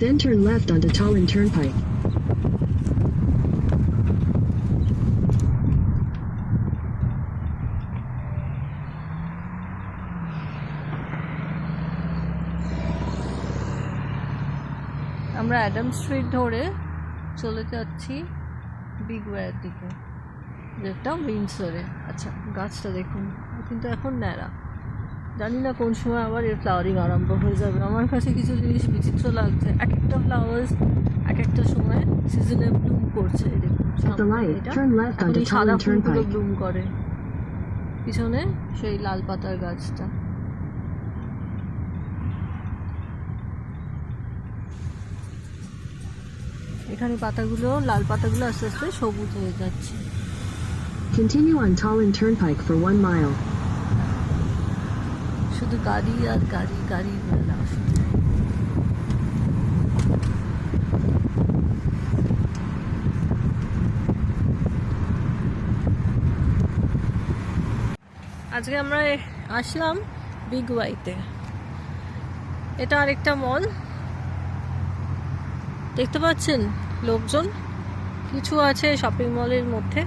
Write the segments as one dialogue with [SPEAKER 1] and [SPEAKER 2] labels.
[SPEAKER 1] Then turn left onto Tallinn Turnpike.
[SPEAKER 2] আমরা Adam street ধরে চলে যাচ্ছি বিগ ওয়ার দিকে। যেটা উইন্ডসরে আচ্ছা গাছটা দেখুন। কিন্তু এখন ন্যাড়া। জানি না কোন সময় আবার এর ফ্লাওয়ারিং আরম্ভ হয়ে যাবে। আমার কাছে কিছু জিনিস বিচিত্র লাগছে। এক একটা ফ্লাওয়ার্স এক একটা সময় সিজনে ব্লুম করছে। দেখুন সাদা ফুলগুলো ব্লুম করে। পিছনে সেই লাল পাতার গাছটা। এখানে পাতাগুলো লাল পাতাগুলো আস্তে আস্তে সবুজ হয়ে যাচ্ছে।
[SPEAKER 1] Continue on Tallinn Turnpike for one mile.
[SPEAKER 2] শুধু গাড়ি আর গাড়ি গাড়ি মেলা শুধু আজকে আমরা আসলাম বিগ ওয়াইতে এটা আরেকটা মল দেখতে পাচ্ছেন লোকজন? কিছু আছে শপিং মলের মধ্যে।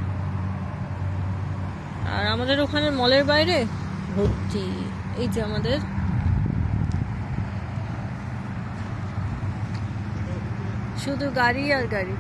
[SPEAKER 2] আর আমাদের ওখানে মলের বাইরে ভর্তি। এই যে আমাদের। শুধু গাড়ি আর গাড়ি।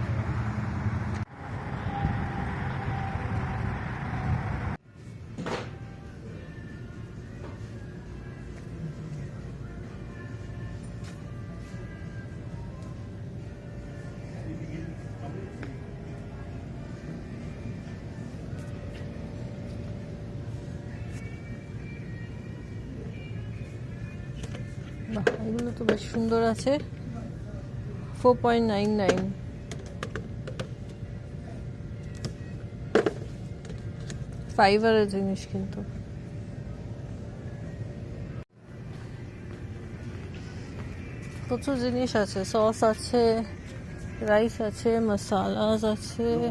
[SPEAKER 2] এগুলো তো বেশ সুন্দর আছে। ফোর পয়েন্ট নাইন নাইন ফাইবারের জিনিস কিন্তু। প্রচুর জিনিস আছে সস আছে রাইস আছে মশালাস আছে।
[SPEAKER 3] মানে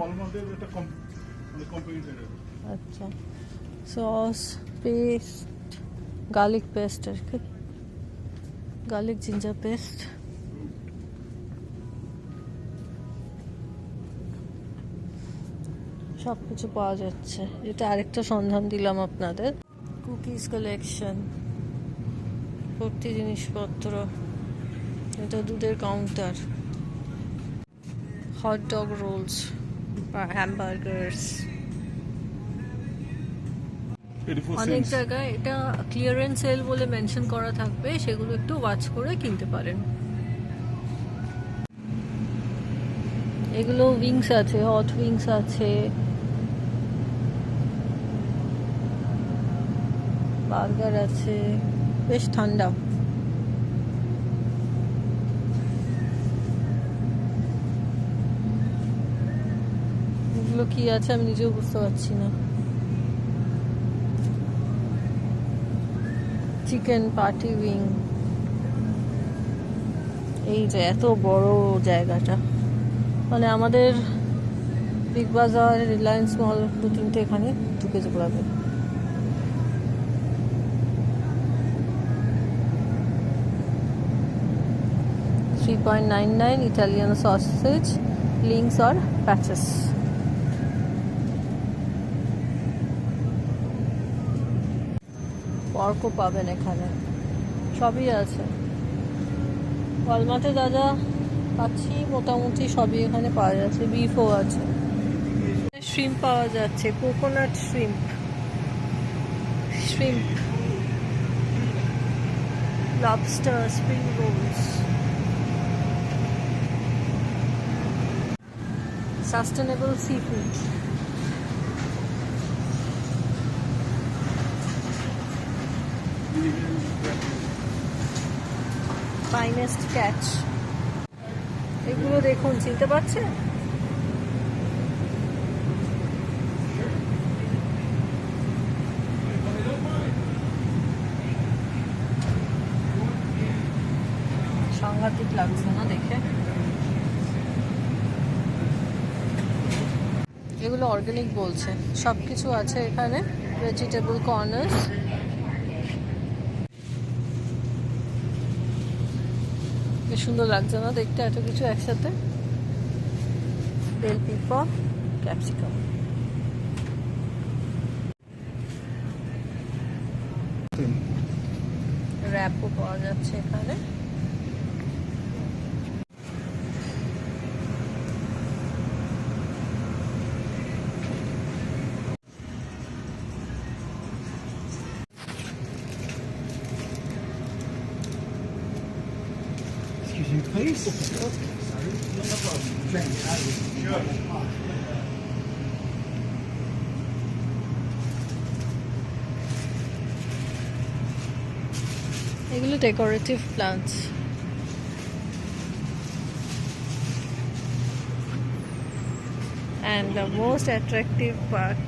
[SPEAKER 2] আচ্ছা সস পেস্ট গার্লিক পেস্ট আর কি? গার্লিক জিঞ্জার পেস্ট সব কিছু পাওয়া যাচ্ছে। এটা আরেকটা সন্ধান দিলাম আপনাদের। কুকিজ কালেকশন ভর্তি জিনিসপত্র। এটা দুধের কাউন্টার হট ডগ রোলস বা হ্যামবার্গার্স অনেক জায়গায় এটা ক্লিয়ারেন্স সেল বলে মেনশন করা থাকবে সেগুলো একটু ওয়াচ করে কিনতে পারেন। এগুলো উইংস আছে হট উইংস আছে। বার্গার আছে। বেশ ঠান্ডা। এগুলো কি আছে আমি নিজেও বুঝতে পারছি না। চিকেন পার্টি উইং এই যে এত বড় জায়গাটা। মানে আমাদের বিগ বাজার রিলায়েন্স মল দু তিনটে এখানে ঢুকে পড়াবে three point nine nine Italian sausage links আর প্যাচেস পর্কও পাবেন এখানে। সবই আছে। ওয়ালমার্টে যা পাচ্ছি, মোটামুটি সবই এখানে পাওয়া যাচ্ছে। বিফও আছে। শ্রিম্প পাওয়া যাচ্ছে। Coconut shrimp shrimp lobster spring rolls sustainable sea food finest catch এগুলো দেখুন, চিনতে পারছেন? সাংঘাতিক লাগছে না দেখে? এগুলো অর্গানিক বলছে। সব কিছু আছে এখানে। ভেজিটেবল কর্নার্স কি সুন্দর লাগছে না দেখতে? এত কিছু একসাথে? বেল পিপল ক্যাপসিকাম র্যাপও পাওয়া যাচ্ছে এখানে।
[SPEAKER 4] Excuse me, please.
[SPEAKER 2] এগুলো decorative plants and the most attractive part